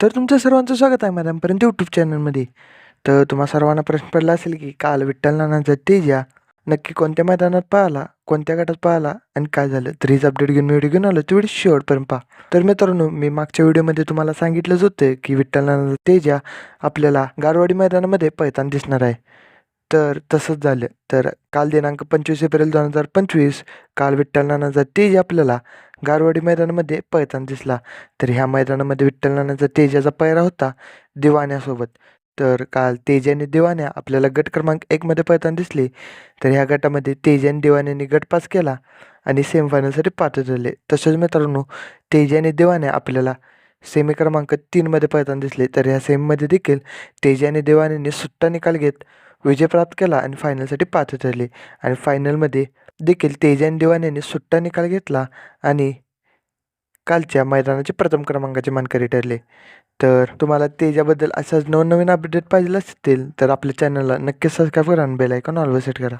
तर तुमचं सर्वांचं स्वागत आहे मॅडमपर्यंत यूट्यूब चॅनलमध्ये तर तुम्हा सर्वांना प्रश्न पडला असेल की काल विठ्ठल नानांचा तेजा नक्की कोणत्या मैदानात पाहिला कोणत्या गटात पाहिला आणि काय झालं? तर हीच अपडेट घेऊन व्हिडिओ घेऊन आलो. तेवढी शेवटपर्यंत पहा. तर मित्रांनो मी मागच्या व्हिडिओमध्ये तुम्हाला सांगितलंच होतं की विठ्ठल नानांचा तेजा आपल्याला गारवाडी मैदानामध्ये पळताना दिसणार आहे. तर तसंच झालं. तर काल दिनांक पंचवीस एप्रिल दोन हजार पंचवीस काल विठ्ठल नानांचा तेज आपल्याला गारवाडी मैदानामध्ये पळताना दिसला. तर ह्या मैदानामध्ये विठ्ठल नानाचा तेजाचा पैरा होता दिवाण्यासोबत. तर काल तेज आणि दिवाण्या आपल्याला गट क्रमांक एकमध्ये पळताना दिसले. तर ह्या गटामध्ये तेज आणि दिवाण्याने गट पास केला आणि सेमीफायनलसाठी पात्र झाले तसेच मित्रांनो तेज आणि दिवाण्या आपल्याला सेमी क्रमांक तीनमध्ये पळताना दिसले. तर ह्या सेमीमध्ये देखील तेज आणि दिवाण्याने सुट्टा निकाल घेत विजय प्राप्त केला आणि फायनलसाठी पात्र ठरले आणि फायनलमध्ये देखील तेज आणि यांनी सुट्टा निकाल घेतला आणि कालच्या मैदानाचे प्रथम क्रमांकाचे मानकरी ठरले. तर तुम्हाला तेजाबद्दल असाच नवनवीन अपडेट पाहिजे असतील तर आपल्या चॅनलला नक्कीच सबस्क्राईब करा आणि बेल आयकॉन ऑलवर सेट करा.